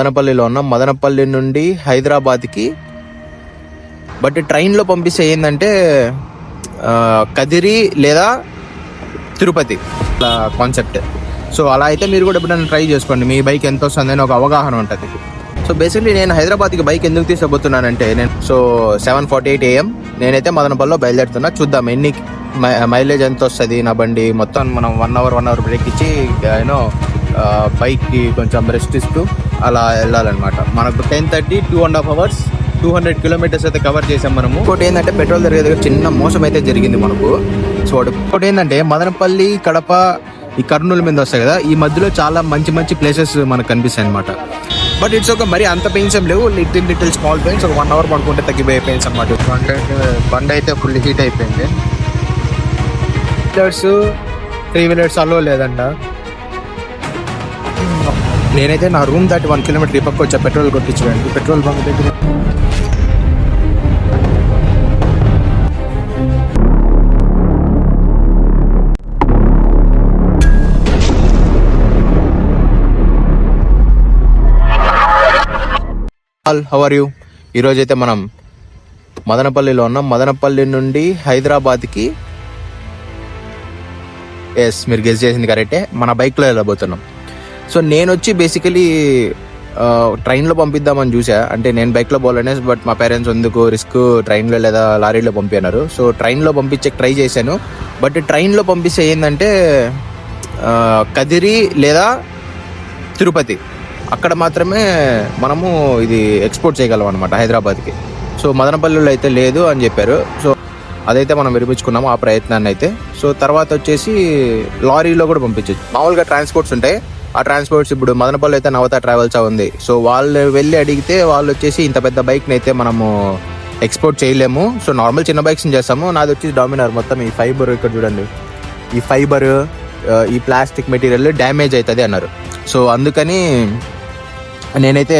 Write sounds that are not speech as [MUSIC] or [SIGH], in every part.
మదనపల్లిలో ఉన్నాం. మదనపల్లి నుండి హైదరాబాద్కి. బట్ ట్రైన్లో పంపిస్తే ఏంటంటే కదిరి లేదా తిరుపతి. కాన్సెప్ట్ సో అలా అయితే మీరు కూడా ఎప్పుడైనా ట్రై చేసుకోండి. మీ బైక్ ఎంత వస్తుంది అని ఒక అవగాహన ఉంటుంది. సో బేసిక్లీ నేను హైదరాబాద్కి బైక్ ఎందుకు తీసుకుపోతున్నానంటే నేను so seven forty eight AM నేనైతే మదనపల్లిలో బయలుదేరుతున్నా. చూద్దాం ఎన్ని మై- మైలేజ్ ఎంత వస్తుంది నా బండి మొత్తం మనం one hour one hour break ఇచ్చి యూనో బైక్కి కొంచెం రెస్ట్ ఇస్తూ అలా వెళ్ళాలన్నమాట. మనకు ten thirty two and half hours two hundred kilometres అయితే కవర్ చేసాం మనము. ఇంకోటి ఏంటంటే పెట్రోల్ దొరికే దగ్గర చిన్న మోసం అయితే జరిగింది మనకు. సో ఒకటి- ఇంకోటి ఏంటంటే మదనపల్లి కడప ఈ కర్నూలు మీద వస్తాయి కదా ఈ మధ్యలో చాలా మంచి మంచి ప్లేసెస్ మనకు కనిపిస్తాయి అనమాట బట్ ఇట్స్ ఒక మరి అంత పెయిన్స్ ఏం లేవు. లిటిల్ లిటిల్ స్మాల్ పెయిన్స్ ఒక వన్ అవర్ పడుకుంటే తగ్గిపోయే పెయిన్స్ అనమాట బండి అయితే బండి అయితే ఫుల్ హీట్ అయిపోయింది. వీలర్స్ త్రీ వీలర్స్ అలో లేదంట. నేనైతే నా రూమ్ దాటి వన్ కిలోమీటర్ ఈ పక్క వచ్చా పెట్రోల్ కొట్టించడానికి పెట్రోల్ బంక్ దగ్గర. ఆల్ హౌ ఆర్ యూ ఈరోజు అయితే మనం మదనపల్లిలో ఉన్నాం. మదనపల్లి నుండి హైదరాబాద్కి ఎస్ మీరు గెస్ చేసింది కరెక్టే మన బైక్లో వెళ్ళబోతున్నాం. సో నేను వచ్చి బేసికలీ ట్రైన్లో పంపిద్దామని చూసా. అంటే నేను బైక్లో పోలేనే బట్ మా పేరెంట్స్ ఎందుకు రిస్క్ ట్రైన్లో లేదా లారీలో పంపినారు సో ట్రైన్లో పంపించే ట్రై చేశాను. బట్ ట్రైన్లో పంపిస్తే ఏంటంటే కదిరి లేదా తిరుపతి. అక్కడ మాత్రమే మనము ఇది ఎక్స్పోర్ట్ చేయగలం అనమాట హైదరాబాద్కి. సో మదనపల్లిలో అయితే లేదు అని చెప్పారు. సో అదైతే మనం విరిపించుకున్నాము ఆ ప్రయత్నాన్ని అయితే సో తర్వాత వచ్చేసి లారీలో కూడా పంపించచ్చు. మామూలుగా ట్రాన్స్పోర్ట్స్ ఉంటాయి. ఆ ట్రాన్స్పోర్ట్స్ ఇప్పుడు మదనపల్లి అయితే నవత ట్రావెల్స్ ఉంది. సో వాళ్ళు వెళ్ళి అడిగితే వాళ్ళు వచ్చేసి ఇంత పెద్ద బైక్ని అయితే మనము ఎక్స్పోర్ట్ చేయలేము. సో నార్మల్ చిన్న బైక్స్ చేస్తాము. నాది వచ్చి డామినార్. మొత్తం ఈ ఫైబర్ ఇక్కడ చూడండి. ఈ ఫైబర్ ఈ ప్లాస్టిక్ మెటీరియల్ డ్యామేజ్ అవుతుంది అన్నారు. సో అందుకని నేనైతే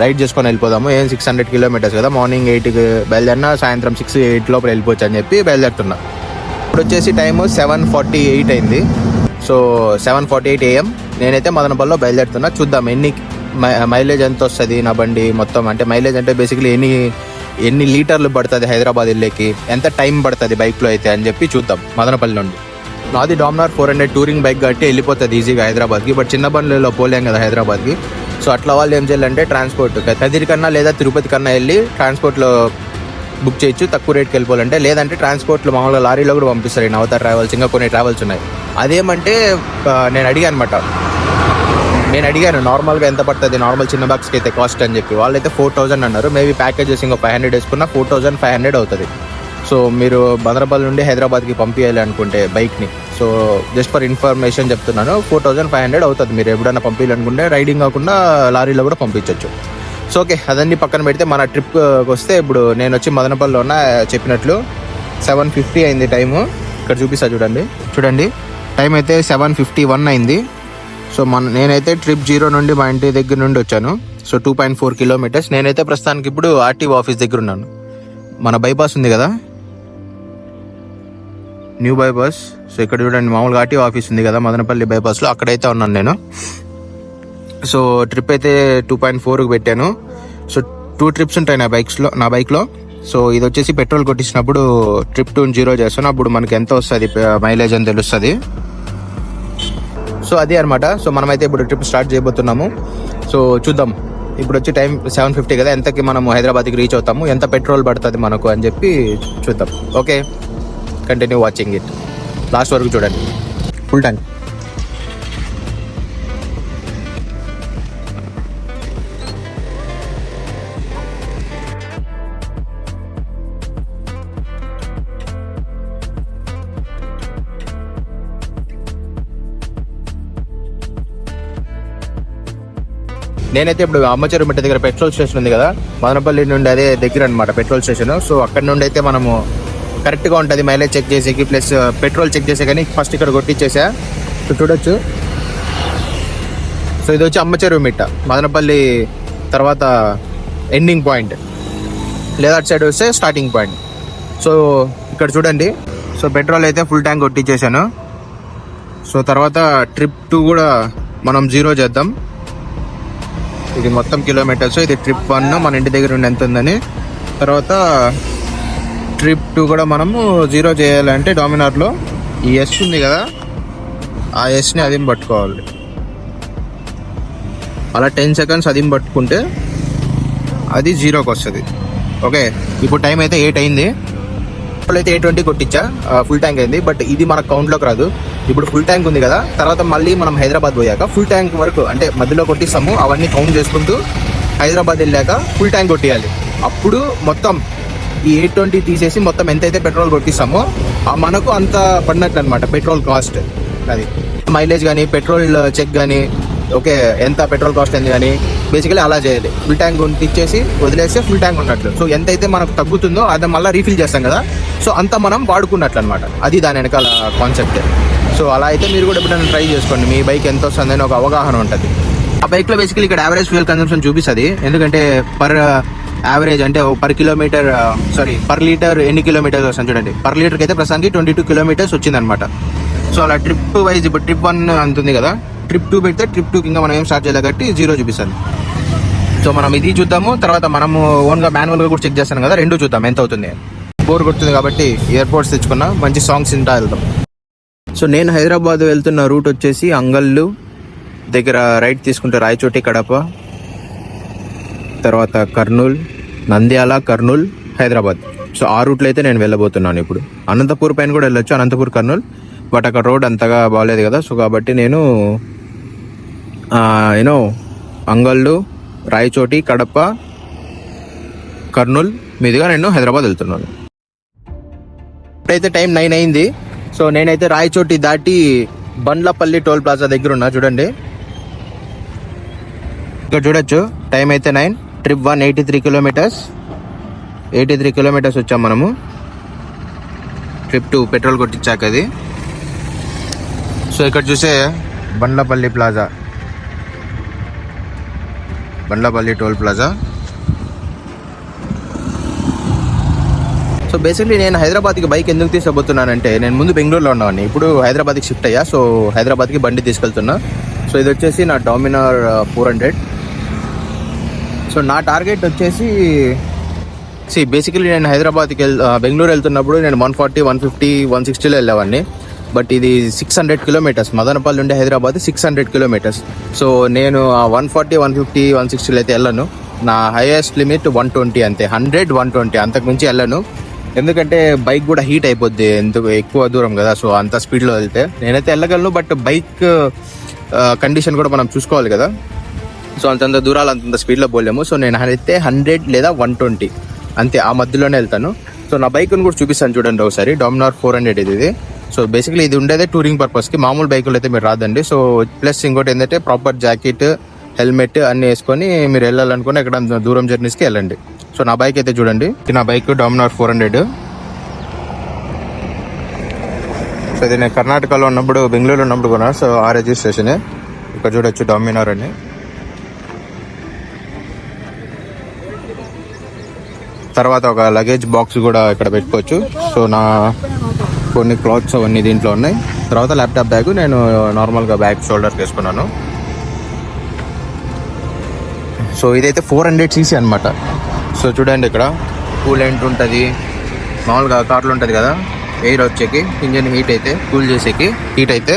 రైడ్ చేసుకొని వెళ్ళిపోదాము. ఏం సిక్స్ హండ్రెడ్ కిలోమీటర్స్ కదా. మార్నింగ్ ఎయిట్కి బయలుదేరినా సాయంత్రం సిక్స్ ఎయిట్ లోపల వెళ్ళిపోవచ్చు అని చెప్పి బయలుదేరుతున్నా. ఇప్పుడు వచ్చేసి టైము సెవెన్ ఫార్టీ ఎయిట్ అయింది. So seven forty eight AM. నేనైతే మదనపల్లిలో బయలుదేరుతున్నా. చూద్దాం ఎన్ని మైలేజ్ ఎంత వస్తుంది నా బండి మొత్తం. అంటే మైలేజ్ అంటే బేసిక్లీ ఎన్ని ఎన్ని లీటర్లు పడుతుంది హైదరాబాద్ వెళ్ళేకి ఎంత టైం పడుతుంది బైక్లో అయితే అని చెప్పి చూద్దాం మదనపల్లి నుండి. నాది Dominar four hundred touring bike కాబట్టి వెళ్ళిపోతుంది ఈజీగా హైదరాబాద్కి. బట్ చిన్న బండ్లలో పోలేం కదా హైదరాబాద్కి. సో అట్లా వాళ్ళు ఏం చేయాలంటే ట్రాన్స్పోర్ట్ కదిరి కన్నా లేదా తిరుపతి కన్నా వెళ్ళి ట్రాన్స్పోర్ట్లో బుక్ చేయొచ్చు తక్కువ రేట్కి వెళ్ళిపోవాలంటే. లేదంటే ట్రాన్స్పోర్ట్లో మామూలుగా లారీలో కూడా పంపిస్తారు. ఈ నవత ట్రావెల్స్ ఇంకా కొన్ని ట్రావెల్స్ ఉన్నాయి. అదేమంటే నేను అడిగాను అనమాట నేను అడిగాను నార్మల్గా ఎంత పడుతుంది? నార్మల్ చిన్న బాక్స్కి అయితే కాస్ట్ అని చెప్పి. వాళ్ళైతే ఫోర్ థౌసండ్ అన్నారు. మేబీ ప్యాకేజెస్ ఇంకో ఫైవ్ హండ్రెడ్ వేసుకున్నా ఫోర్ థౌసండ్ ఫైవ్ హండ్రెడ్ అవుతుంది. సో మీరు బందరపల్లి నుండి హైదరాబాద్కి పంపించాలి అనుకుంటే బైక్ని. సో జస్ట్ ఫర్ ఇన్ఫర్మేషన్ చెప్తున్నాను ఫోర్ థౌసండ్ ఫైవ్ హండ్రెడ్ అవుతుంది. మీరు ఎప్పుడైనా పంపించాలనుకుంటే రైడింగ్ కాకుండా లారీలో కూడా పంపించవచ్చు సో ఓకే అదన్నీ పక్కన పెడితే మన ట్రిప్ వస్తే ఇప్పుడు నేను వచ్చి మదనపల్లిలో ఉన్న చెప్పినట్లు. సెవెన్ ఫిఫ్టీ అయింది టైము. ఇక్కడ చూపిస్తా చూడండి. చూడండి. టైం అయితే సెవెన్ ఫిఫ్టీ వన్ అయింది. సో మన నేనైతే ట్రిప్ జీరో నుండి మా ఇంటి దగ్గర నుండి వచ్చాను. So two point four kilometres నేనైతే ప్రస్తుతానికి ఇప్పుడు ఆర్టీఓ ఆఫీస్ దగ్గర ఉన్నాను. మన బైపాస్ ఉంది కదా? న్యూ బైపాస్ సో ఇక్కడ చూడండి మామూలుగా ఆర్టీఓ ఆఫీస్ ఉంది కదా మదనపల్లి బైపాస్లో అక్కడైతే ఉన్నాను నేను. సో ట్రిప్ అయితే టూ పాయింట్ ఫోర్కి పెట్టాను. సో టూ ట్రిప్స్ ఉంటాయి నా బైక్స్లో నా బైక్లో సో ఇది వచ్చేసి పెట్రోల్ కొట్టించినప్పుడు ట్రిప్ టూ జీరో చేస్తాను. అప్పుడు మనకి ఎంత వస్తుంది మైలేజ్ అని తెలుస్తుంది. సో అదే అనమాట సో మనమైతే ఇప్పుడు ట్రిప్ స్టార్ట్ చేయబోతున్నాము. సో చూద్దాం. ఇప్పుడు వచ్చి టైం సెవెన్ ఫిఫ్టీ కదా. ఎంతకి మనము హైదరాబాద్కి రీచ్ అవుతాము? ఎంత పెట్రోల్ పడుతుంది మనకు అని చెప్పి చూద్దాం. Okay continue watching it last వరకు చూడండి. ఫుల్ ట్యాంక్ నేనైతే ఇప్పుడు అమ్మచేరు మిట్ట దగ్గర పెట్రోల్ స్టేషన్ ఉంది కదా మదనపల్లి నుండి అదే దగ్గర అనమాట పెట్రోల్ స్టేషన్. సో అక్కడ నుండి అయితే మనము కరెక్ట్గా ఉంటుంది మైలేజ్ చెక్ చేసేకి ప్లస్ పెట్రోల్ చెక్ చేసే కానీ ఫస్ట్ ఇక్కడ కొట్టించేసా సో చూడొచ్చు. సో ఇది వచ్చి అమ్మచెరు మిట్ట మదనపల్లి తర్వాత ఎండింగ్ పాయింట్ లేదా అటు సైడ్ వస్తే స్టార్టింగ్ పాయింట్ సో ఇక్కడ చూడండి. సో పెట్రోల్ అయితే ఫుల్ ట్యాంక్ కొట్టించేసాను సో తర్వాత ట్రిప్ టూ కూడా మనం జీరో చేద్దాం. ఇది మొత్తం కిలోమీటర్స్ ఇది ట్రిప్ వన్ మన ఇంటి దగ్గర ఉండి ఎంత ఉందని. తర్వాత ట్రిప్ టూ కూడా మనము జీరో చేయాలంటే డామినార్లో ఈ ఎస్ ఉంది కదా ఆ ఎస్ని అదిం పట్టుకోవాలి. అలా టెన్ సెకండ్స్ అదిం పట్టుకుంటే అది జీరోకి వస్తుంది. ఓకే ఇప్పుడు టైం అయితే ఎయిట్ అయింది. అయితే ఎయిట్ ట్వంటీ కొట్టించా. ఫుల్ ట్యాంక్ అయింది. బట్ ఇది మన కౌంట్లోకి రాదు. ఇప్పుడు ఫుల్ ట్యాంక్ ఉంది కదా. తర్వాత మళ్ళీ మనం హైదరాబాద్ పోయాక ఫుల్ ట్యాంక్ వరకు అంటే మధ్యలో కొట్టిస్తాము. అవన్నీ కౌంట్ చేసుకుంటూ హైదరాబాద్ వెళ్ళాక ఫుల్ ట్యాంక్ కొట్టేయాలి. అప్పుడు మొత్తం ఈ ఎయిట్ ట్వంటీ తీసేసి మొత్తం ఎంతైతే పెట్రోల్ కొట్టిస్తామో ఆ మనకు అంత పడినట్లు అనమాట పెట్రోల్ కాస్ట్ అది మైలేజ్ కానీ పెట్రోల్ చెక్ కానీ ఓకే ఎంత పెట్రోల్ కాస్ట్ అయింది కానీ బేసికలీ అలా చేయాలి. ఫుల్ ట్యాంక్ ఇచ్చేసి వదిలేస్తే ఫుల్ ట్యాంక్ ఉన్నట్లు. సో ఎంతైతే మనకు తగ్గుతుందో అది మళ్ళీ రీఫిల్ చేస్తాం కదా. సో అంత మనం వాడుకున్నట్లు అనమాట అది దాని వెనకాల కాన్సెప్ట్ సో అలా అయితే మీరు కూడా ఎప్పుడైనా ట్రై చేసుకోండి. మీ బైక్ ఎంత వస్తుందని ఒక అవగాహన ఉంటుంది. ఆ బైక్లో బేసికలీ ఇక్కడ యావరేజ్ ఫ్యూయల్ కన్సంప్షన్ చూపిస్తుంది. ఎందుకంటే పర్ యావరేజ్ uh, అంటే per kilometre sorry per litre ఎన్ని కిలోమీటర్స్ వస్తుంది చూడండి. పర్ లీటర్కి అయితే ప్రస్తుతానికి ట్వంటీ టూ కిలోమీటర్స్ వచ్చిందనమాట. సో అలా ట్రిప్ వైజ్ ఇప్పుడు ట్రిప్ వన్ అంటుంది కదా. ట్రిప్ టూ పెడితే ట్రిప్ టూ ఇంకా మనం ఏం స్టార్ట్ చేయాలి కాబట్టి జీరో చూపిస్తుంది. సో మనం ఇది చూద్దాము. తర్వాత మనము ఓన్గా మాన్యువల్గా కూడా చెక్ చేస్తాను కదా. రెండు చూద్దాం. ఎంత అవుతుంది బోర్ కొడుతుంది కాబట్టి ఇయర్పోర్ట్స్ తెచ్చుకున్నా. మంచి సాంగ్స్ వింటా వెళ్దాం. సో నేను హైదరాబాద్ వెళ్తున్న రూట్ వచ్చేసి అంగల్లు దగ్గర రైట్ తీసుకుంటే రాయచోటి కడప తర్వాత కర్నూల్ నంద్యాల కర్నూల్ హైదరాబాద్. సో ఆ రూట్లో అయితే నేను వెళ్ళబోతున్నాను ఇప్పుడు. అనంతపూర్ పైన కూడా వెళ్ళొచ్చు అనంతపూర్ కర్నూల్. బట్ అక్కడ రోడ్ అంతగా బాగాలేదు కదా. సో కాబట్టి నేను యూనో అంగళ్ళు రాయచోటి కడప కర్నూల్ మీదుగా నేను హైదరాబాద్ వెళ్తున్నాను. ఇప్పుడైతే టైం నైన్ అయింది. సో నేనైతే రాయచోటి దాటి బండ్లపల్లి టోల్ ప్లాజా దగ్గర ఉన్నా చూడండి. ఇక్కడ చూడొచ్చు టైం అయితే nine. Trip one eighty three kilometres. Eighty three kilometres వచ్చాం మనము. ట్రిప్ టూ పెట్రోల్ కొట్టించాక అది. సో ఇక్కడ చూసే Bandlapalli plaza. Bandlapalli toll plaza. So basically నేను హైదరాబాద్కి బైక్ ఎందుకు తీసుకుపోతున్నానంటే నేను ముందు బెంగళూరులో ఉన్నాను ఇప్పుడు హైదరాబాద్కి షిఫ్ట్ అయ్యా. సో హైదరాబాద్కి బండి తీసుకెళ్తున్నా. సో ఇది వచ్చేసి నా డామినార్ ఫోర్ హండ్రెడ్ సో నా టార్గెట్ వచ్చేసి సి బేసికలీ నేను హైదరాబాద్కి వెళ్ uh, బెంగళూరు వెళ్తున్నప్పుడు నేను one forty one fifty one సిక్స్టీలో వెళ్ళేవాడిని. బట్ ఇది సిక్స్ హండ్రెడ్ కిలోమీటర్స్ మదనపల్లి నుండి Hyderabad six hundred kilometres so నేను one forty one fifty one సిక్స్టీలో అయితే వెళ్ళను. నా హైయెస్ట్ లిమిట్ వన్ ట్వంటీ అంతే. హండ్రెడ్ వన్ ట్వంటీ అంతకుమించి వెళ్ళను. ఎందుకంటే బైక్ కూడా హీట్ అయిపోద్ది ఎందుకు ఎక్కువ దూరం కదా సో అంత స్పీడ్లో వెళ్తే. నేనైతే వెళ్ళగలను బట్ బైక్ కండిషన్ కూడా మనం చూసుకోవాలి కదా. సో అంతంత దూరాలు అంతంత స్పీడ్లో పోలేము. సో నేను అయితే హండ్రెడ్ లేదా వన్ ట్వంటీ అంతే ఆ మధ్యలోనే వెళ్తాను. సో నా బైక్ని కూడా చూపిస్తాను చూడండి ఒకసారి. డామినార్ ఫోర్ హండ్రెడ్ ఇది ఇది. సో బేసిక్లీ ఇది ఉండేదే టూరింగ్ పర్పస్కి మామూలు బైకులు అయితే మీరు రాదండి. సో ప్లస్ ఇంకోటి ఏంటంటే ప్రాపర్ జాకెట్ హెల్మెట్ అన్నీ వేసుకొని మీరు వెళ్ళాలనుకుని ఎక్కడ దూరం జర్నీస్కి వెళ్ళండి. సో నా బైక్ అయితే చూడండి. ఇది నా bike Dominar four hundred so ఇది నేను కర్ణాటకలో ఉన్నప్పుడు బెంగళూరులో ఉన్నప్పుడు కొన్నా. సో ఆ రిజిస్ట్రేషనే ఇక్కడ చూడొచ్చు డామినార్ అని. తర్వాత ఒక లగేజ్ బాక్స్ కూడా ఇక్కడ పెట్టుకోవచ్చు. సో నా కొన్ని క్లాత్స్ అవన్నీ దీంట్లో ఉన్నాయి. తర్వాత ల్యాప్టాప్ బ్యాగ్ నేను నార్మల్గా బ్యాగ్ షోల్డర్కి వేసుకున్నాను. సో ఇదైతే ఫోర్ హండ్రెడ్ సీసీ అనమాట సో చూడండి ఇక్కడ. కూల్ ఎంట్ ఉంటుంది. మామూలుగా కార్లు ఉంటుంది కదా. ఎయిర్ వచ్చేకి ఇంజన్ హీట్ అయితే కూల్ చేసేకి హీట్ అయితే.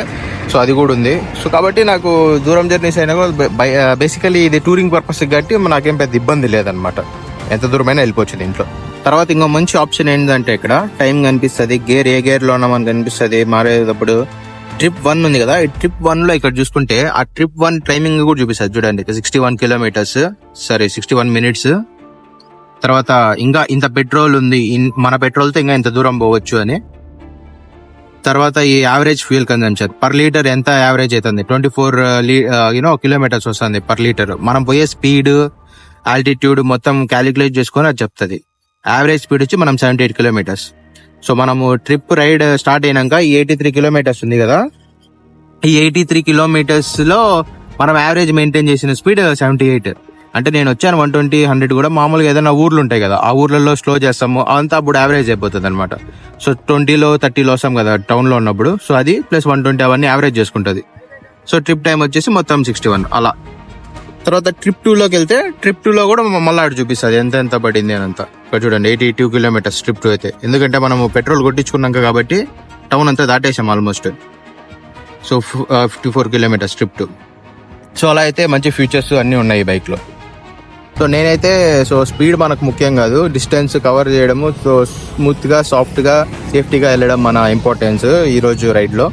సో అది కూడా ఉంది. సో కాబట్టి నాకు దూరం జర్నీస్ అయినా కూడా బేసికలీ ఇది టూరింగ్ పర్పస్ కాబట్టి నాకేం పెద్ద ఇబ్బంది లేదనమాట ఎంత దూరమైనా వెళ్ళిపోవచ్చు దీంట్లో. తర్వాత ఇంకో మంచి ఆప్షన్ ఏంటంటే ఇక్కడ టైం కనిపిస్తుంది. గేర్ ఏ గేర్లో లో మనకు కనిపిస్తుంది. మారేటప్పుడు ట్రిప్ వన్ ఉంది కదా. ఈ ట్రిప్ వన్లో ఇక్కడ చూసుకుంటే ఆ ట్రిప్ వన్ టైమింగ్ కూడా చూపిస్తుంది. చూడండి sixty one kilometres sorry sixty one minutes తర్వాత ఇంకా ఇంత పెట్రోల్ ఉంది మన పెట్రోల్తో ఇంకా ఇంత దూరం పోవచ్చు అని. తర్వాత ఈ average fuel consumption per litre ఎంత యావరేజ్ అవుతుంది? Twenty four you know kilometres వస్తుంది పర్ లీటర్. మనం పోయే స్పీడ్ ఆల్టిట్యూడ్ మొత్తం క్యాలిక్యులేట్ చేసుకొని అది చెప్తుంది. యావరేజ్ స్పీడ్ వచ్చి మనం సెవెంటీ ఎయిట్ కిలోమీటర్స్. సో మనము ట్రిప్ రైడ్ స్టార్ట్ అయినాక ఈ ఎయిటీ త్రీ కిలోమీటర్స్ ఉంది కదా? ఈ ఎయిటీ త్రీ కిలోమీటర్స్లో మనం యావరేజ్ మెయింటైన్ చేసిన స్పీడ్ సెవెంటీ ఎయిట్. అంటే నేను వచ్చాను వన్ ట్వంటీ హండ్రెడ్ కూడా మామూలుగా ఏదైనా ఊర్లు ఉంటాయి కదా ఆ ఊర్లలో స్లో చేస్తాము. అంతా అప్పుడు యావరేజ్ అయిపోతుంది అనమాట సో ట్వంటీలో థర్టీలో వస్తాం కదా టౌన్లో ఉన్నప్పుడు. సో అది ప్లస్ వన్ ట్వంటీ అవన్నీ యావరేజ్ చేసుకుంటుంది. సో ట్రిప్ టైం వచ్చేసి మొత్తం సిక్స్టీ వన్ అలా. తర్వాత ట్రిప్ టూలోకి వెళ్తే ట్రిప్ టూలో కూడా మళ్ళీ అటు చూపిస్తుంది ఎంత ఎంత పడింది అని అంతా ఇక్కడ చూడండి eighty two kilometres trip two అయితే. ఎందుకంటే మనం పెట్రోల్ కొట్టించుకున్నాక కాబట్టి టౌన్ అంతా దాటేసాం almost so fifty four kilometres trip two so అలా అయితే మంచి ఫీచర్స్ అన్నీ ఉన్నాయి ఈ సో నేనైతే సో స్పీడ్ మనకు ముఖ్యం కాదు. డిస్టెన్స్ కవర్ చేయడము సో స్మూత్గా సాఫ్ట్గా సేఫ్టీగా వెళ్ళడం మన ఇంపార్టెన్స్ ఈరోజు రైడ్లో.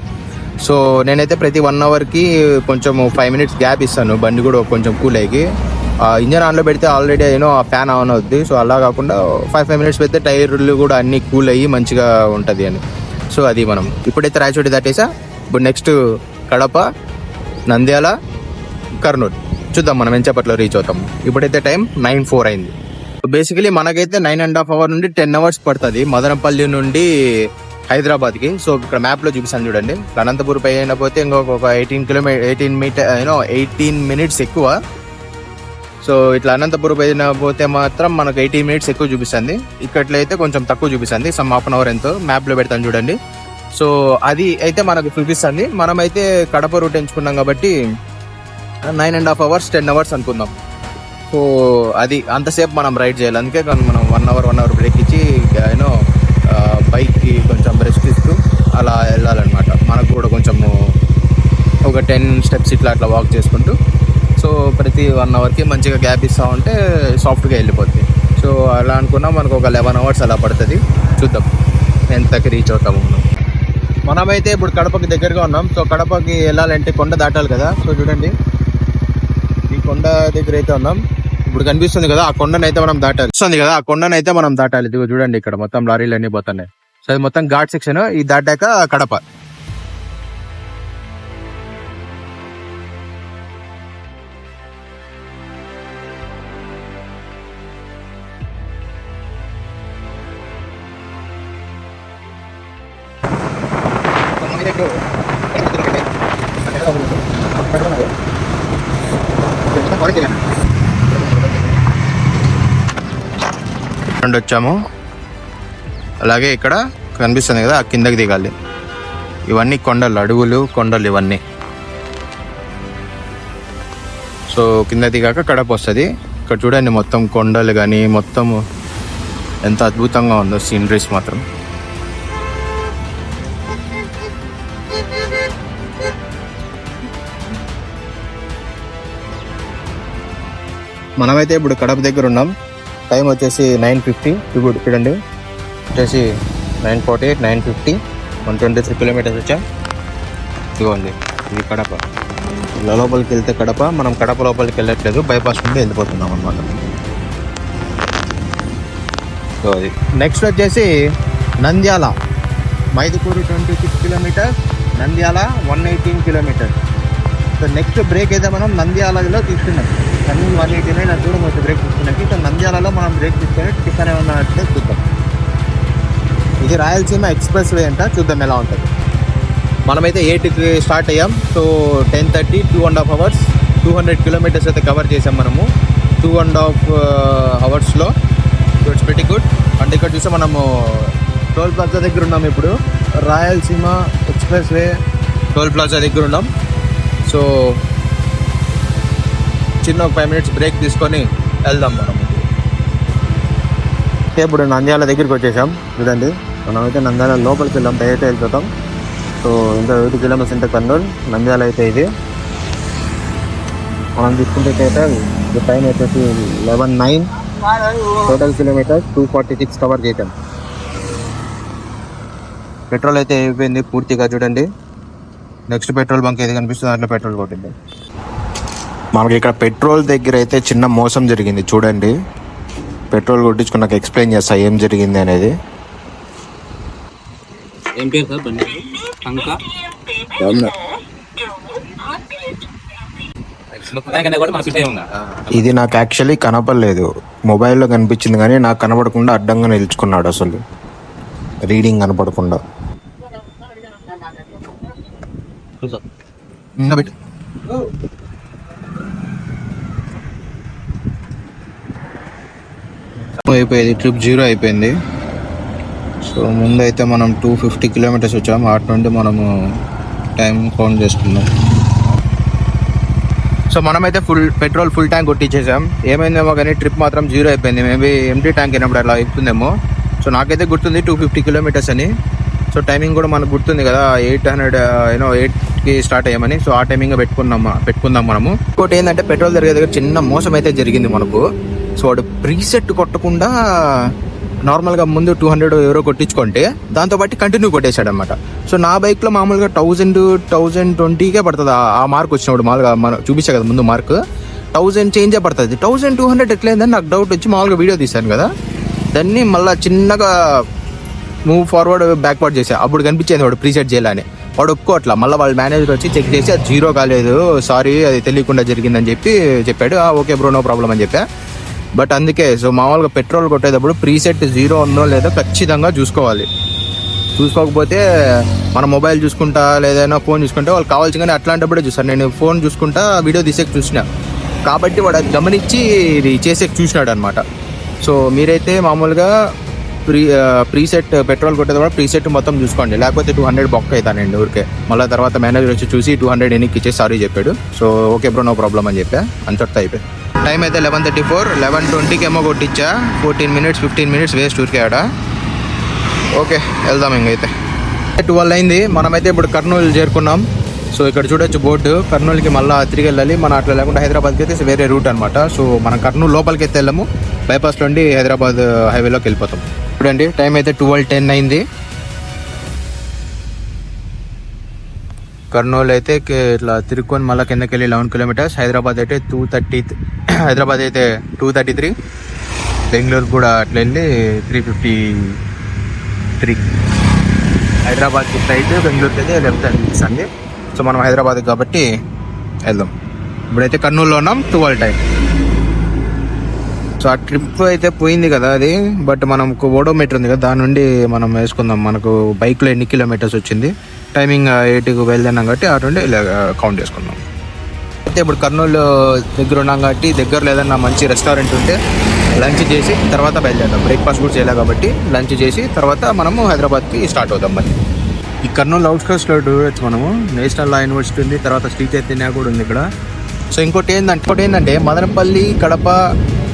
సో నేనైతే ప్రతి వన్ అవర్కి కొంచెం ఫైవ్ మినిట్స్ గ్యాప్ ఇస్తాను. బండి కూడా కొంచెం కూల్ అయ్యి. ఇంజన్ ఆన్లో పెడితే ఆల్రెడీ యూనో ఆ ఫ్యాన్ ఆన్ అవుద్ది. సో అలా కాకుండా ఫైవ్ ఫైవ్ మినిట్స్ పెడితే టైర్లు కూడా అన్ని కూల్ అయ్యి మంచిగా ఉంటుంది అని. సో అది మనం. ఇప్పుడైతే రాయచోటి దాటేసా? ఇప్పుడు నెక్స్ట్ కడప నంద్యాల కర్నూలు. చూద్దాం మనం ఎంచేపట్లో రీచ్ అవుతాం. ఇప్పుడైతే టైం నైన్ ఫోర్ అయింది. బేసికలీ మనకైతే నైన్ అండ్ హాఫ్ అవర్ నుండి టెన్ అవర్స్ పడుతుంది. మదనపల్లి నుండి హైదరాబాద్కి. సో ఇక్కడ మ్యాప్లో చూపిస్తాను చూడండి. అనంతపూర్ పై అయినా పోతే ఇంకొక eighteen kilometre eighteen metre you know eighteen minutes ఎక్కువ. సో ఇట్లా అనంతపురం పైన పోతే మాత్రం మనకు ఎయిటీన్ మినిట్స్ ఎక్కువ చూపిస్తుంది. ఇక్కట్లయితే కొంచెం తక్కువ చూపిస్తుంది. సమ్ హాఫ్ అన్ అవర్ ఎంతో మ్యాప్లో పెడతాను చూడండి. సో అది అయితే మనకు చూపిస్తుంది. మనమైతే కడప రూట్ ఎంచుకున్నాం కాబట్టి nine and half hours ten hours అనుకుందాం. సో అది అంతసేపు మనం రైడ్ చేయాలి. అందుకే కానీ మనం one hour one hour break ఇచ్చి యూనో బైక్కి కొంచెం రెస్ట్ ఇస్తూ అలా వెళ్ళాలన్నమాట. మనకు కూడా కొంచెము ఒక టెన్ స్టెప్స్ ఇట్లా అట్లా వాక్ చేసుకుంటూ సో ప్రతి వన్ అవర్కి మంచిగా గ్యాప్ ఇస్తూ ఉంటే సాఫ్ట్గా వెళ్ళిపోద్ది. సో అలా అనుకున్నా మనకు ఒక లెవెన్ అవర్స్ అలా పడుతుంది. చూద్దాం ఎంతకి రీచ్ అవుతాము మనమైతే ఇప్పుడు కడపకి దగ్గరగా ఉన్నాం. సో కడపకి వెళ్ళాలంటే కొండ దాటాలి కదా. సో చూడండి. కొండ దగ్గర అయితే ఉన్నాం. ఇప్పుడు కనిపిస్తుంది కదా ఆ కొండను అయితే మనం దాటాలి. వస్తుంది కదా ఆ కొండను అయితే మనం దాటాలి. ఇదిగో చూడండి ఇక్కడ మొత్తం లారీలు అన్ని పోతున్నాయి. సో మొత్తం ఘాట్ సెక్షన్. ఇది దాటాక కడప. వచ్చాము. అలాగే ఇక్కడ కనిపిస్తుంది కదా ఆ కిందకి దిగాలి. ఇవన్నీ కొండలు అడవులు కొండలు ఇవన్నీ. సో కింద దిగాక కడప వస్తుంది. ఇక్కడ చూడండి మొత్తం కొండలు కానీ మొత్తం ఎంత అద్భుతంగా ఉందో సీనరీస్ మాత్రం. మనమైతే ఇప్పుడు కడప దగ్గర ఉన్నాం. టైం వచ్చేసి నైన్ ఫిఫ్టీ. ఇప్పుడు చూడండి. వచ్చేసి nine forty eight nine fifty. One twenty three kilometres వచ్చా. ఇదిగోండి. ఇది కడప. ఇలా లోపలికి వెళ్తే కడప. మనం కడప లోపలికి వెళ్ళట్లేదు. బైపాస్ నుండి వెళ్ళిపోతున్నాం అనమాట సో అది. నెక్స్ట్ వచ్చేసి Nandyal. Mydukur twenty six kilometres. Nandyal one eighteen kilometres. So next break అయితే మనం నంద్యాలలో తీసుకున్నాం కానీ వన్ ఎయిటీ నైన్ దూరం వచ్చి బ్రేక్ తీసుకున్నాకి సో నంద్యాలలో మనం బ్రేక్ తీసుకొని టిఫిన్ ఏమన్నా అంటే చూద్దాం. ఇది రాయలసీమ ఎక్స్ప్రెస్ వే అంట చూద్దాం ఎలా ఉంటుంది. మనమైతే ఎయిట్కి స్టార్ట్ అయ్యాం so ten thirty two and half hours two hundred kilometres అయితే కవర్ చేసాం మనము. టూ అండ్ హాఫ్ అవర్స్లో. ఇట్స్ వెరీ గుడ్ అండ్ ఇక్కడ చూస్తే మనము టోల్ ప్లాజా దగ్గర ఉన్నాం ఇప్పుడు. Rayalaseema express way toll plaza దగ్గర ఉన్నాం. సో చిన్న ఒక ఫైవ్ మినిట్స్ బ్రేక్ తీసుకొని వెళ్దాం మనం. ఇప్పుడు నంద్యాల దగ్గరికి వచ్చేసాం. చూడండి మనమైతే నంద్యాల లోపలికి వెళ్దాం డైరెక్ట్ వెళ్ళిపోతాం. సో ఇంకా ఎయిట్ కిలోమీటర్స్ అంటే కర్నూలు నంద్యాల అయితే ఇది. మనం తీసుకుంటే అయితే ఇది టైం వచ్చేసి eleven nine total kilometres two forty six cover చేయటం పెట్రోల్ అయితే అయిపోయింది పూర్తిగా చూడండి. నెక్స్ట్ పెట్రోల్ బంక్ ఏది కనిపిస్తుంది దాంట్లో పెట్రోల్ కొట్టింది. మనకి ఇక్కడ పెట్రోల్ దగ్గర అయితే చిన్న మోసం జరిగింది. చూడండి. పెట్రోల్ కొట్టించుకున్నాక ఎక్స్ప్లెయిన్ చేస్తా ఏం జరిగింది అనేది. ఏం పేరు సార్? బండి ఇది నాకు యాక్చువల్లీ కనపడలేదు. మొబైల్లో కనిపించింది కానీ నాకు కనపడకుండా అడ్డంగా నిలుచుకున్నాడు అసలు. రీడింగ్ కనపడకుండా. ఇంకా పెట్టు అయిపోయింది ట్రిప్ జీరో అయిపోయింది. సో ముందైతే మనం టూ ఫిఫ్టీ కిలోమీటర్స్ వచ్చాము అటు నుండి మనము టైం కౌంట్ చేసుకున్నాం సో మనమైతే ఫుల్ పెట్రోల్ ఫుల్ ట్యాంక్ కొట్టించేసాం ఏమైందేమో కానీ ట్రిప్ మాత్రం జీరో అయిపోయింది. మేబీ ఎంటీ ట్యాంక్ అయినప్పుడు అలా ఎక్కుతుందేమో. సో నాకైతే గుర్తుంది టూ ఫిఫ్టీ కిలోమీటర్స్ అని. సో టైమింగ్ కూడా మనకు గుర్తుంది కదా ఎయిట్ హండ్రెడ్ యూనో ఎయిట్కి స్టార్ట్ అయ్యామని. సో ఆ టైమింగ్ పెట్టుకున్నాం పెట్టుకుందాం మనము. ఇంకోటి ఏంటంటే పెట్రోల్ జరిగే దగ్గర చిన్న మోసం అయితే జరిగింది మనకు. సో వాడు ప్రీసెట్ కొట్టకుండా నార్మల్గా ముందు టూ హండ్రెడ్ ఎవరో కొట్టించుకుంటే దాంతో బట్టి కంటిన్యూ కొట్టేశాడు అనమాట సో నా బైక్లో మామూలుగా థౌజండ్ థౌజండ్ ట్వంటీకే పడుతుంది. ఆ- మార్క్ వచ్చినప్పుడు మామూలుగా మనం చూపించా కదా ముందు మార్క్ థౌజండ్ చేంజే పడుతుంది. థౌజండ్ టూ హండ్రెడ్ ఎట్లయిందని నాకు డౌట్ వచ్చి మామూలుగా వీడియో తీశాను కదా. దాన్ని మళ్ళీ చిన్నగా మూవ్ ఫార్వర్డ్ బ్యాక్వర్డ్ చేసా అప్పుడు కనిపించేది వాడు ప్రీసెట్ చేయాలని. వాడు ఒప్పుకోవట్లా మళ్ళీ వాళ్ళ మేనేజర్ వచ్చి చెక్ చేసి అది జీరో కాలేదు. సారీ అది తెలియకుండా జరిగిందని చెప్పి చెప్పాడు. "ఆ, ఓకే బ్రో నో ప్రాబ్లం అని చెప్పా. బట్ అందుకే సో మామూలుగా పెట్రోల్ కొట్టేటప్పుడు ప్రీసెట్ జీరో ఉందో లేదో ఖచ్చితంగా చూసుకోవాలి. చూసుకోకపోతే మన మొబైల్ చూసుకుంటా లేదైనా ఫోన్ చూసుకుంటే వాళ్ళు కావాల్సిన అట్లాంటప్పుడే చూస్తాను నేను ఫోన్ చూసుకుంటా వీడియో తీసేకి చూసిన. కాబట్టి వాడు అది గమనించి ఇది చేసేకి చూసినాడు అనమాట సో మీరైతే మామూలుగా ప్రీ ప్రీసెట్ పెట్రోల్ కొట్టేటప్పుడు ప్రీసెట్ మొత్తం చూసుకోండి. లేకపోతే టూ హండ్రెడ్ బొక్క అవుతానండి ఊరికే. మళ్ళీ తర్వాత మేనేజర్ వచ్చి చూసి టూ హండ్రెడ్ ఎన్నికి ఇచ్చేసి సారీ చెప్పాడు. So okay bro no problem అని చెప్పా. అంతటితో అయిపోయి టైం అయితే లెవెన్ థర్టీ ఫోర్ లెవెన్ ట్వంటీకి ఏమో కొట్టించా. Fourteen minutes fifteen minutes waste ఊరికే ఓకే వెళ్దాం ఇంకైతే ట్వెల్వ్ అయింది. మనమైతే ఇప్పుడు కర్నూలు చేరుకున్నాం. సో ఇక్కడ చూడొచ్చు బోర్డు. కర్నూలుకి మళ్ళీ తిరిగి వెళ్ళాలి. మన అట్లా లేకుండా హైదరాబాద్కి అయితే వేరే రూట్ అనమాట సో మనం కర్నూలు లోపలికి అయితే వెళ్ళాము. బైపాస్లో ఉండి హైదరాబాద్ హైవేలోకి వెళ్ళిపోతాం. చూడండి టైం అయితే ట్వెల్వ్ టెన్ అయింది. కర్నూలు అయితే ఇట్లా తిరుక్కొని మళ్ళీ కిందకి వెళ్ళి లెవెన్ కిలోమీటర్స్. హైదరాబాద్ అయితే టూ థర్టీ [CLEARS THROAT] హైదరాబాద్ అయితే టూ థర్టీ త్రీ బెంగళూరు కూడా అట్లా వెళ్ళి త్రీ ఫిఫ్టీ త్రీ హైదరాబాద్కి అయితే బెంగళూరుకి అయితే లెఫ్ట్ అనిపిస్తుంది సో మనం హైదరాబాద్ కాబట్టి వెళ్దాం. ఇప్పుడైతే కర్నూలులో ఉన్నాం టువల్ టైం. సో ఆ ట్రిప్ అయితే పోయింది కదా అది. బట్ మనకు ఓడోమీటర్ ఉంది కదా దాని నుండి మనం వేసుకుందాం. మనకు బైక్లో ఎన్ని కిలోమీటర్స్ వచ్చింది? టైమింగ్ ఎయిట్కి బయలుదేరినాం కాబట్టి అటు నుండి కౌంట్ చేసుకుందాం. అయితే ఇప్పుడు కర్నూలు దగ్గర ఉన్నాం కాబట్టి దగ్గరలో ఏదన్నా మంచి రెస్టారెంట్ ఉంటే లంచ్ చేసి తర్వాత బయలుదేరదాం. బ్రేక్ఫాస్ట్ కూడా చేయలేదు కాబట్టి లంచ్ చేసి తర్వాత మనము హైదరాబాద్కి స్టార్ట్ అవుదాం మరి. ఈ కర్నూలు అవుట్స్కర్ట్స్లో చూడొచ్చు మనము నేషనల్ లా యూనివర్సిటీ ఉంది తర్వాత శ్రీ చైతన్య కూడా ఉంది ఇక్కడ. సో ఇంకోటి ఏంటంటే ఇంకోటి ఏంటంటే మదనపల్లి కడప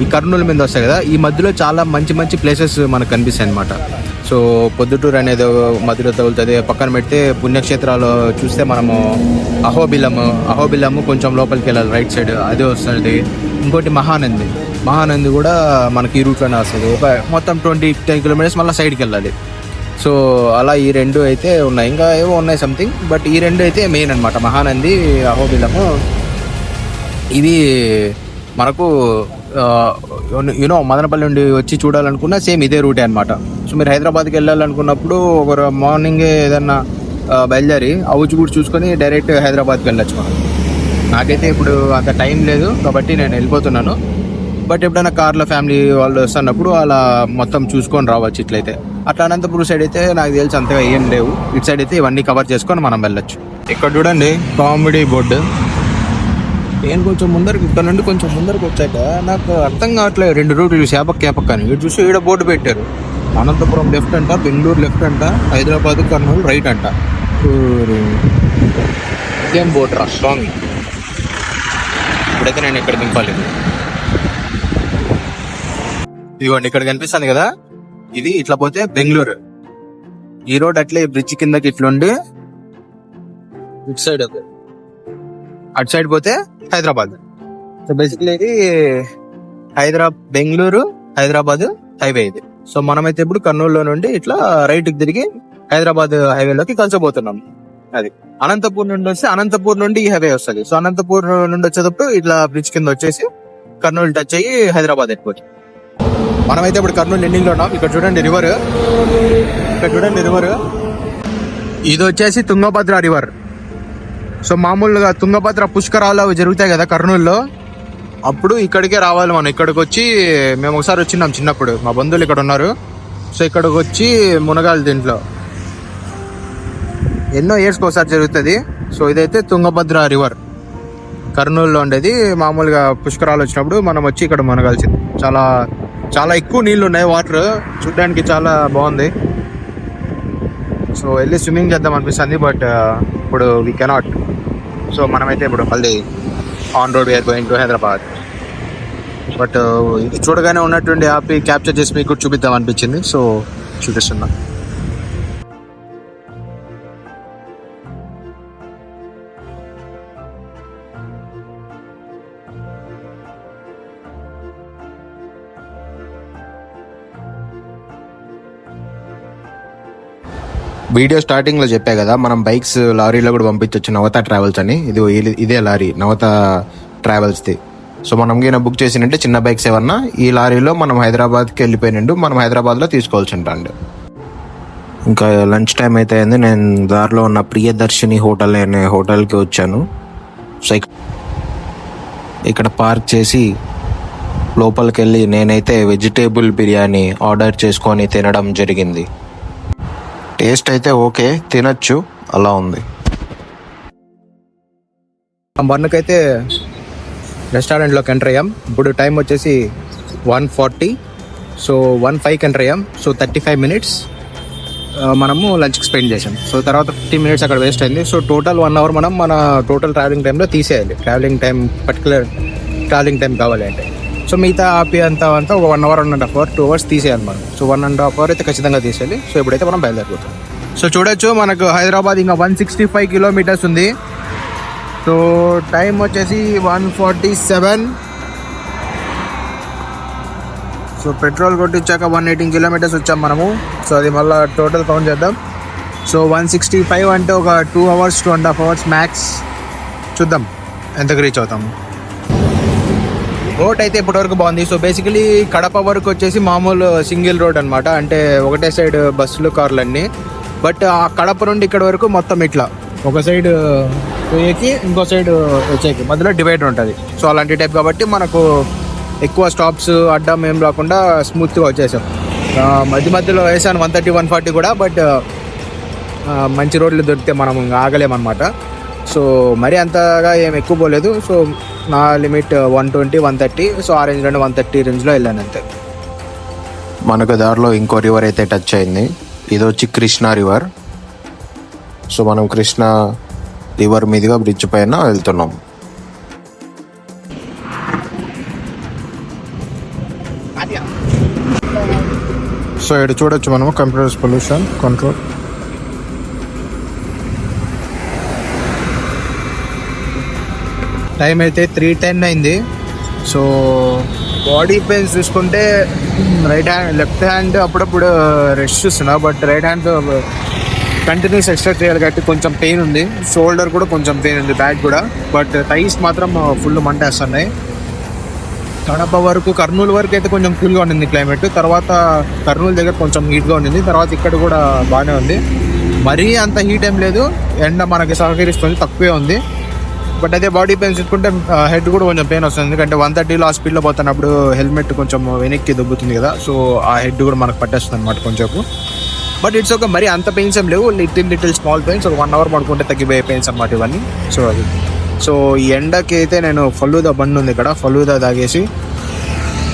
ఈ కర్నూలు మీద వస్తాయి కదా ఈ మధ్యలో చాలా మంచి మంచి ప్లేసెస్ మనకు కనిపిస్తాయి అనమాట సో పొద్దుటూరు అనేది మధ్యలో తగులుతుంది. పక్కన పెడితే పుణ్యక్షేత్రాలు చూస్తే మనము అహోబిలము అహోబిలము కొంచెం లోపలికి వెళ్ళాలి రైట్ సైడ్ అదే వస్తుంది. ఇంకోటి మహానంది. మహానంది కూడా మనకి ఈ రూట్లోనే వస్తుంది. ఒక మొత్తం ట్వంటీ టెన్ కిలోమీటర్స్ మళ్ళీ సైడ్కి వెళ్ళాలి. సో అలా ఈ రెండు అయితే ఉన్నాయి. ఇంకా ఏవో ఉన్నాయి సంథింగ్ బట్ ఈ రెండు అయితే మెయిన్ అనమాట మహానంది అహోబిలము ఇది మనకు యూనో మదనపల్లి నుండి వచ్చి చూడాలనుకున్నా సేమ్ ఇదే రూటే అనమాట సో మీరు హైదరాబాద్కి వెళ్ళాలనుకున్నప్పుడు ఒక మార్నింగ్ ఏదన్నా బయలుదేరి అవుచి కూడా చూసుకొని డైరెక్ట్ హైదరాబాద్కి వెళ్ళచ్చు మనం. నాకైతే ఇప్పుడు అంత టైం లేదు కాబట్టి నేను వెళ్ళిపోతున్నాను. బట్ ఎప్పుడైనా కార్లో ఫ్యామిలీ వాళ్ళు వస్తున్నప్పుడు అలా మొత్తం చూసుకొని రావచ్చు ఇట్లయితే. అట్లా అనంతపురం సైడ్ అయితే నాకు తెలిసి అంతగా ఏం లేవు. ఇటు సైడ్ అయితే ఇవన్నీ కవర్ చేసుకొని మనం వెళ్ళొచ్చు. ఇక్కడ చూడండి కామెడీ బోర్డు. నేను కొంచెం ముందరికి ఇక్కడ నుండి కొంచెం ముందరికి వచ్చాక నాకు అర్థం కావట్లేదు. రెండు రూట్లు చూసి ఏపక్క అని. ఇటు చూసి ఈడ బోర్డు పెట్టారు. అనంతపురం లెఫ్ట్ అంట బెంగళూరు లెఫ్ట్ అంట హైదరాబాద్ కర్నూలు రైట్ అంట. ఏం ఇదేం బోర్డు రా స్ట్రాంగ్. ఇప్పుడైతే నేను ఇక్కడ దింపాలి. ఇదిగోండి ఇక్కడ కనిపిస్తుంది కదా? ఇది ఇట్లా పోతే బెంగళూరు. ఈ రోడ్ అట్లే బ్రిడ్జ్ కిందకి ఇట్లుండి ఇటు సైడ్ ఒక అటు సైడ్ పోతే హైదరాబాద్. సో బేసిక్లీ ఇది హైదరాబాద్ బెంగళూరు హైదరాబాద్ హైవే ఇది. సో మనమైతే ఇప్పుడు కర్నూలులో నుండి ఇట్లా రైట్కి తిరిగి హైదరాబాద్ హైవేలోకి కలిసిపోతున్నాం. అది. అనంతపూర్ నుండి వస్తే అనంతపూర్ నుండి ఈ హైవే వస్తుంది. సో అనంతపూర్ నుండి వచ్చేటప్పుడు ఇట్లా బ్రిడ్జ్ కింద వచ్చేసి కర్నూలు టచ్ అయ్యి హైదరాబాద్ ఎయిర్పోర్ట్. మనమైతే ఇప్పుడు కర్నూలు ఎండింగ్లో ఉన్నాం. ఇక్కడ చూడండి రివర్ ఇక్కడ చూడండి రివర్ ఇది వచ్చేసి తుంగభద్ర రివర్ సో మామూలుగా తుంగభద్ర పుష్కరాలు అవి జరుగుతాయి కదా కర్నూలులో. అప్పుడు ఇక్కడికే రావాలి మనం. ఇక్కడికి వచ్చి మేము ఒకసారి వచ్చినాం చిన్నప్పుడు. మా బంధువులు ఇక్కడ ఉన్నారు. సో ఇక్కడికి వచ్చి మునగాలి దీంట్లో. ఎన్నో ఇయర్స్కి ఒకసారి జరుగుతుంది. సో ఇదైతే తుంగభద్ర రివర్ కర్నూలులో ఉండేది. మామూలుగా పుష్కరాలు వచ్చినప్పుడు మనం వచ్చి ఇక్కడ మునగాల్సింది. చాలా చాలా ఎక్కువ నీళ్ళు ఉన్నాయి. వాటర్ చూడడానికి చాలా బాగుంది. సో వెళ్ళి స్విమ్మింగ్ చేద్దాం అనిపిస్తుంది బట్ ఇప్పుడు వీ కెనాట్ సో మనమైతే ఇప్పుడు మళ్ళీ on road we're going to Hyderabad but ఇది చూడగానే ఉన్నటువంటి యాప్ క్యాప్చర్ చేసి మీకు చూపిద్దాం అనిపించింది. సో చూపిస్తున్నాను వీడియో స్టార్టింగ్లో చెప్పా కదా మనం బైక్స్ లారీలో కూడా పంపించవచ్చు నవత ట్రావెల్స్ అని. ఇది ఇదే లారీ నవత ట్రావెల్స్ ది. సో మనం ఏమైనా బుక్ చేసినంటే చిన్న బైక్స్ ఏమన్నా ఈ లారీలో మనం హైదరాబాద్కి వెళ్ళిపోయినండు మనం హైదరాబాద్లో తీసుకోవాల్సి ఉంటాండి ఇంకా లంచ్ టైం అయితే అయింది నేను దారిలో ఉన్న ప్రియదర్శిని హోటల్ అనే హోటల్కి వచ్చాను. సో ఇక్కడ పార్క్ చేసి లోపలికి వెళ్ళి నేనైతే వెజిటేబుల్ బిర్యానీ ఆర్డర్ చేసుకొని తినడం జరిగింది. టేస్ట్ అయితే ఓకే తినచ్చు అలా ఉంది. వన్కైతే రెస్టారెంట్లోకి ఎంటర్ అయ్యాం. ఇప్పుడు టైం వచ్చేసి వన్ ఫార్టీ. సో వన్ ఫైవ్కి ఎంటర్ అయ్యాం. సో థర్టీ ఫైవ్ మినిట్స్ మనము లంచ్కి స్పెండ్ చేసాం సో తర్వాత ఫిఫ్టీ మినిట్స్ అక్కడ వేస్ట్ అయింది. సో టోటల్ వన్ అవర్ మనం మన టోటల్ ట్రావెలింగ్ టైంలో తీసేయాలి. Travelling time particular travelling time కావాలి అంటే. సో మిగతా ఆపి అంతా అంతా ఒక one hour one and half hour two hours తీసేయాలి మనం. So one and half hour అయితే ఖచ్చితంగా తీసేయాలి. సో ఇప్పుడైతే మనం బయలుదేరిపోతాం. సో చూడొచ్చు మనకు హైదరాబాద్ ఇంకా వన్ సిక్స్టీ ఫైవ్ కిలోమీటర్స్ ఉంది. సో టైం వచ్చేసి one forty seven so petrol కొట్టించాక one eighteen kilometres వచ్చాం మనము. సో అది మళ్ళీ టోటల్ కౌంట్ చేద్దాం. సో వన్ సిక్స్టీ ఫైవ్ అంటే ఒక two hours two and half hours max చూద్దాం ఎంతకు రీచ్ అవుతాము. రోడ్ అయితే ఇప్పటివరకు బాగుంది. సో బేసికలీ కడప వరకు వచ్చేసి మామూలు సింగిల్ రోడ్ అనమాట అంటే ఒకటే సైడ్ బస్సులు కార్లు అన్నీ బట్ ఆ కడప నుండి ఇక్కడ వరకు మొత్తం ఇట్లా. ఒక సైడ్ పోయేకి uh, ఇంకో సైడ్ వచ్చేకి uh, మధ్యలో డివైడర్ ఉంటుంది. సో అలాంటి టైప్ కాబట్టి మనకు ఎక్కువ స్టాప్స్ అడ్డం ఏం రాకుండా స్మూత్గా వచ్చేసాం. మధ్య మధ్యలో వేసాను వన్ థర్టీ వన్ ఫార్టీ కూడా. బట్ uh, మంచి రోడ్లు దొరికితే మనం ఆగలేమన్నమాట. సో మరీ అంతగా ఏం ఎక్కువ పోలేదు. సో నా limit one twenty one thirty so ఆ రేంజ్లోనే వన్ థర్టీ రేంజ్లో వెళ్ళాను అంతే. మనకు దారిలో ఇంకో రివర్ అయితే టచ్ అయింది. ఇది వచ్చి కృష్ణా రివర్ సో మనం కృష్ణా రివర్ మీదుగా బ్రిడ్జ్ పైన వెళ్తున్నాం. సో ఇక్కడ చూడొచ్చు మనం కంప్యూటర్స్ పొల్యూషన్ కంట్రోల్ టైం అయితే త్రీ టెన్ అయింది. సో బాడీ పెయిన్స్ చూసుకుంటే రైట్ హ్యాండ్ లెఫ్ట్ హ్యాండ్ అప్పుడప్పుడు రెస్ట్ చూస్తున్నా. But right hand continuous exercise చేయాలి కాబట్టి కొంచెం పెయిన్ ఉంది. షోల్డర్ కూడా కొంచెం పెయిన్ ఉంది బ్యాక్ కూడా. బట్ టైస్ మాత్రం ఫుల్ మంటేస్తున్నాయి. కడప వరకు కర్నూలు వరకు అయితే కొంచెం కూల్గా ఉండింది క్లైమేట్. తర్వాత కర్నూలు దగ్గర కొంచెం హీట్గా ఉండింది. తర్వాత ఇక్కడ కూడా బాగానే ఉంది. మరీ అంత హీట్ ఏం లేదు. ఎండ మనకి సహకరిస్తుంది తక్కువే ఉంది. బట్ అదే బాడీ పెయిన్స్ చూసుకుంటే హెడ్ కూడా కొంచెం పెయిన్ వస్తుంది. ఎందుకంటే వన్ థర్టీలో ఆ స్పీడ్లో పోతున్నప్పుడు హెల్మెట్ కొంచెం వెనక్కి దొబ్బుతుంది కదా సో ఆ హెడ్ కూడా మనకు పట్టేస్తుంది అనమాట కొంచెం బట్ ఇట్స్ ఒక మరి అంత పెయిన్స్ ఏం లేవు. లిటిల్ లిటిల్ స్మాల్ పెయిన్స్ ఒక వన్ అవర్ పడుకుంటే తగ్గిపోయే పెయిన్స్ అనమాట ఇవన్నీ. సో అది. సో ఈ ఎండకి అయితే నేను ఫలూదా బండి ఉంది ఇక్కడ ఫలూదా తాగేసి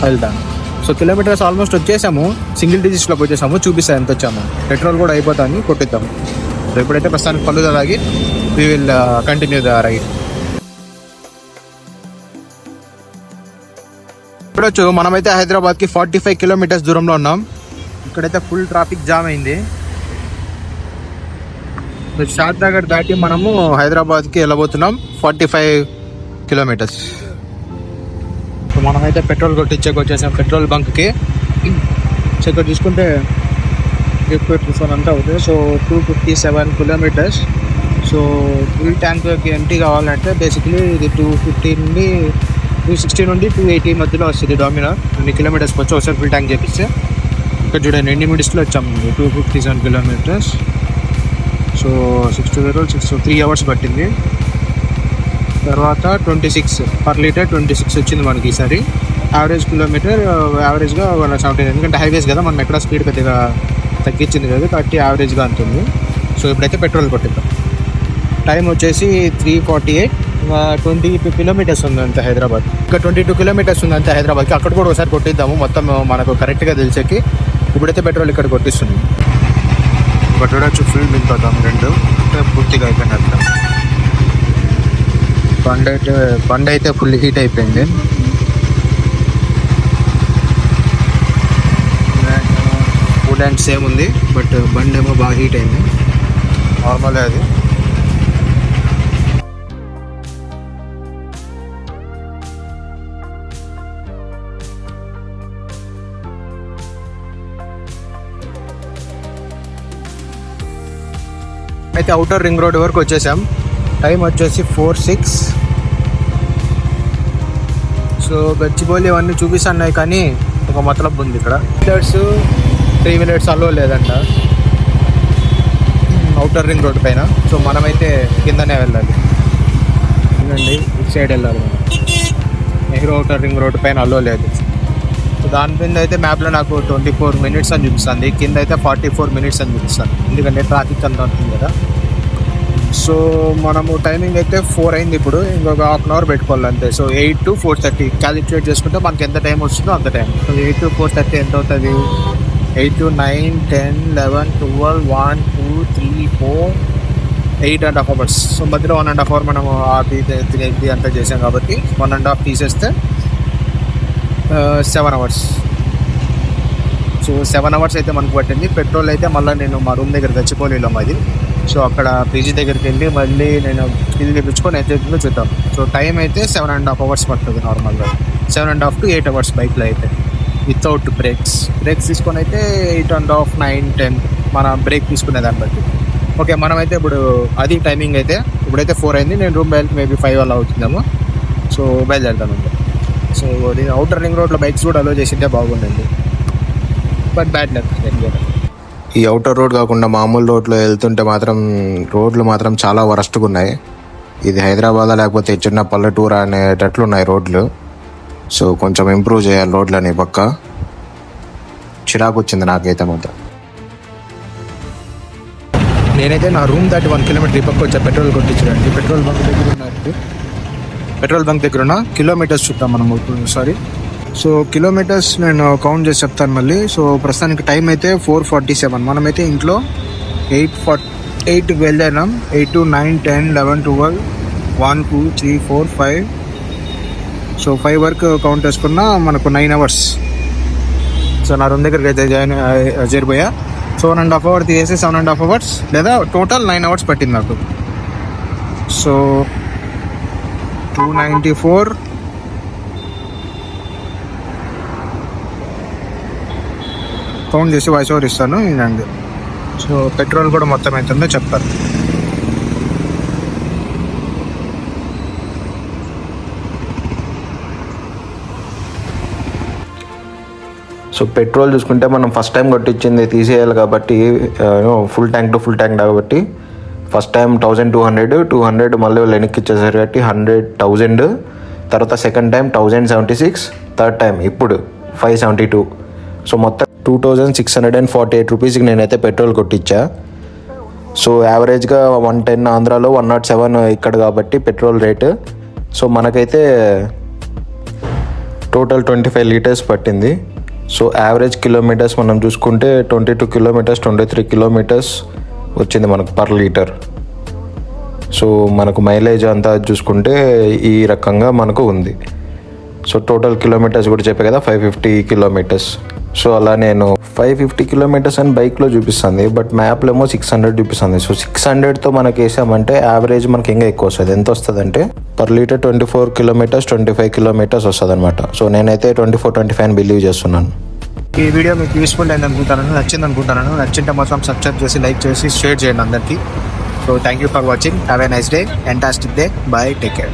వెళ్తాను. సో కిలోమీటర్స్ ఆల్మోస్ట్ వచ్చేసాము. సింగిల్ డిజిట్స్లోకి వచ్చేసాము. చూపిస్తాను ఎంత వచ్చాము. పెట్రోల్ కూడా అయిపోతాను కొట్టిద్దాము సో ఇప్పుడైతే ప్రస్తుతానికి ఫలూదా తాగి we will continue the ride చూడొచ్చు మనమైతే హైదరాబాద్కి ఫార్టీ ఫైవ్ కిలోమీటర్స్ దూరంలో ఉన్నాం. ఇక్కడైతే ఫుల్ ట్రాఫిక్ జామ్ అయింది. షాద్ నగర్ దాటి మనము హైదరాబాద్కి వెళ్ళబోతున్నాం. Forty five kilometres. సో మనమైతే పెట్రోల్ కొట్టి చెక్ వచ్చేసాం. పెట్రోల్ బంక్కి చెక్ ఇక్కడ తీసుకుంటే ఫోన్ అంతా అవుతుంది. So two fifty seven kilometres. So full ట్యాంక్కి empty కావాలంటే బేసిక్లీ ఇది టూ ఫిఫ్టీ నుండి టూ సిక్స్టీ నుండి టూ ఎయిటీ మధ్యలో వస్తుంది డామినా అన్ని కిలోమీటర్స్ వచ్చి ఒకసారి ఫుల్ ట్యాంక్ చేపిస్తే. ఇక్కడ చూడండి ఎన్ని మినిట్స్లో వచ్చాము two fifty seven kilometres so six two six three hours పట్టింది. తర్వాత twenty six per litre twenty six వచ్చింది మనకి ఈసారి. యావరేజ్ కిలోమీటర్ యావరేజ్గా వన్ సెవెంటీ ఎందుకంటే హైవేస్ కదా మనం ఎక్కడ స్పీడ్ పెద్దగా తగ్గించింది కదా కాబట్టి యావరేజ్గా అంటుంది. సో ఇప్పుడైతే పెట్రోల్ కొట్టిద్దాం. టైం వచ్చేసి three forty eight twenty two kilometres ఉంది అంతే హైదరాబాద్. ఇంకా ట్వంటీ టూ కిలోమీటర్స్ ఉంది అంతే హైదరాబాద్కి. అక్కడ కూడా ఒకసారి కొట్టిద్దాము. మొత్తం మనకు కరెక్ట్గా తెలిసేకి ఇప్పుడైతే పెట్రోల్ ఇక్కడ కొట్టిస్తుంది ఇక్కడ చూడొచ్చు ఫుల్ అవుతాం రెండు. పూర్తిగా అయిపోయినట్టు బండి అయితే బండి అయితే ఫుల్ హీట్ అయిపోయింది. ఫుడ్ అండ్ సేమ్ ఉంది బట్ బండి ఏమో బాగా హీట్ అయింది. నార్మల్ అది. అయితే అవుటర్ రింగ్ రోడ్ వరకు వచ్చేసాం. టైం వచ్చేసి ఫోర్ సిక్స్ సో గచ్చిబౌలి అవన్నీ చూపిస్తున్నాయి కానీ ఒక మతలబ్ ఉంది ఇక్కడ. వీలర్స్ త్రీ వీలర్స్ అలో లేదంట. అవుటర్ రింగ్ రోడ్ పైన. సో మనమైతే కిందనే వెళ్ళాలి. చూడండి ఇటు సైడ్ వెళ్ళాలి నెహ్రూ అవుటర్ రింగ్ రోడ్ పైన అలో లేదు. సో దాని మీద అయితే మ్యాప్లో నాకు ట్వంటీ ఫోర్ మినిట్స్ అని చూపిస్తుంది. కింద అయితే ఫార్టీ ఫోర్ మినిట్స్ అని చూపిస్తుంది. ఎందుకంటే ట్రాఫిక్ అంతా ఉంటుంది కదా. సో మనము టైమింగ్ అయితే ఫోర్ అయింది ఇప్పుడు. ఇంకొక హాఫ్ అన్ అవర్ పెట్టుకోవాలి అంతే. So eight to four thirty calculate చేసుకుంటే మనకి ఎంత టైం వస్తుందో అంత time so eight to four thirty ఎంత అవుతుంది? Eight to nine ten eleven twelve one two three four eight and half hours so మధ్యలో వన్ అండ్ హాఫ్ అవర్ మనం ఆ ఇది అంతా చేసాం కాబట్టి వన్ అండ్ హాఫ్ తీసేస్తే seven hours so seven hours అయితే మనకు పట్టింది. పెట్రోల్ అయితే మళ్ళీ నేను మా రూమ్ దగ్గర తెచ్చిపోలేలో మాది సో అక్కడ పీజీ దగ్గరికి వెళ్ళి మళ్ళీ నేను ఇది తెప్పించుకొని ఎంత అవుతుందో చూద్దాం. సో టైం అయితే సెవెన్ అండ్ హాఫ్ అవర్స్ పడుతుంది నార్మల్గా seven and half to eight hours బైక్లో అయితే. వితౌట్ బ్రేక్స్ బ్రేక్స్ తీసుకొని అయితే eight and half nine ten మన బ్రేక్ తీసుకునే దాన్ని బట్టి. ఓకే మనమైతే ఇప్పుడు అది టైమింగ్ అయితే ఇప్పుడైతే ఫోర్ అయింది. నేను రూమ్ బయలుకి మేబీ ఫైవ్ అలా అవుతుందేమో. సో బయలుదేరుతాను సో ఇది అవుటర్ రింగ్ రోడ్లో బైక్స్ కూడా అలో చేసింటే బాగుండండి బట్ బ్యాడ్ లక్ ఈ అవుటర్ రోడ్ కాకుండా మామూలు రోడ్లో వెళ్తుంటే మాత్రం రోడ్లు మాత్రం చాలా వరస్ట్గా ఉన్నాయి. ఇది హైదరాబాద్ లేకపోతే చిన్న పల్లెటూరు అనేటట్లు ఉన్నాయి రోడ్లు సో కొంచెం ఇంప్రూవ్ చేయాలి రోడ్లని పక్క. చిరాకు వచ్చింది నాకైతే మాత్రం. నేనైతే నా రూమ్ దాటి వన్ కిలోమీటర్ ఈ పక్క వచ్చా పెట్రోల్ కొట్టించడానికి. పెట్రోల్ బంక్ దగ్గర ఉన్నారు పెట్రోల్ బంక్ దగ్గర ఉన్న కిలోమీటర్స్ చూద్దాం మనం సారీ సో కిలోమీటర్స్ నేను కౌంట్ చేసి చెప్తాను మళ్ళీ. సో ప్రస్తుతానికి టైం అయితే ఫోర్ ఫార్టీ సెవెన్ మనమైతే ఇంట్లో eight forty eight బయలుదేరినాం eight to nine ten eleven twelve one two three four five so five వరకు కౌంట్ చేసుకున్న మనకు నైన్ అవర్స్ సో నా రూమ్ దగ్గరికి అయితే join చేరిపోయా. So one and half hour తీసేసి సెవెన్ అండ్ హాఫ్ అవర్స్ లేదా total nine hours పట్టింది నాకు. So two ninety four. Count చేసి వాయిస్ ఓవర్ ఇస్తాను వినండి సో పెట్రోల్ కూడా మొత్తం ఎంతుందో చెప్తారు సో పెట్రోల్ చూసుకుంటే మనం ఫస్ట్ టైం కొట్టించింది తీసేయాలి కాబట్టి full tank to full tank కాబట్టి. First time thousand two hundred two hundred మళ్ళీ వెనక్కి ఇచ్చేసారు కాబట్టి హండ్రెడ్ థౌజండ్ తర్వాత second time thousand seventy six third time ఇప్పుడు ఫైవ్ సెవెంటీ టూ సో మొత్తం two thousand six hundred and forty eight రూపీస్కి నేనైతే పెట్రోల్ కొట్టించా. సో యావరేజ్గా వన్ టెన్ ఆంధ్రాలో వన్ నాట్ సెవెన్ ఇక్కడ కాబట్టి పెట్రోల్ రేటు. సో మనకైతే టోటల్ ట్వంటీ ఫైవ్ లీటర్స్ పట్టింది. సో యావరేజ్ కిలోమీటర్స్ మనం చూసుకుంటే twenty two kilometres twenty three kilometres వచ్చింది మనకు పర్ లీటర్. సో మనకు మైలేజ్ అంతా చూసుకుంటే ఈ రకంగా మనకు ఉంది. సో టోటల్ కిలోమీటర్స్ కూడా చెప్పే కదా ఫైవ్ ఫిఫ్టీ కిలోమీటర్స్. సో అలా నేను ఫైవ్ ఫిఫ్టీ కిలోమీటర్స్ అని బైక్లో చూపిస్తుంది బట్ మ్యాప్లో ఏమో సిక్స్ హండ్రెడ్ చూపిస్తుంది. సో సిక్స్ హండ్రెడ్తో మనకి వేసామంటే యావరేజ్ మనకి ఇంకా ఎక్కువ వస్తుంది. ఎంత వస్తుంది అంటే per litre twenty four kilometres twenty five kilometres వస్తుంది అనమాట సో నేనైతే twenty four twenty five believe చేస్తున్నాను. ఈ వీడియో మీకు యూస్ఫుల్ అయింది అనుకుంటాను నచ్చింది అనుకుంటాను నచ్చింటే మాత్రం సబ్స్క్రైబ్ చేసి లైక్ చేసి షేర్ చేయండి అందరికీ. So thank you for watching have a nice day fantastic day bye take care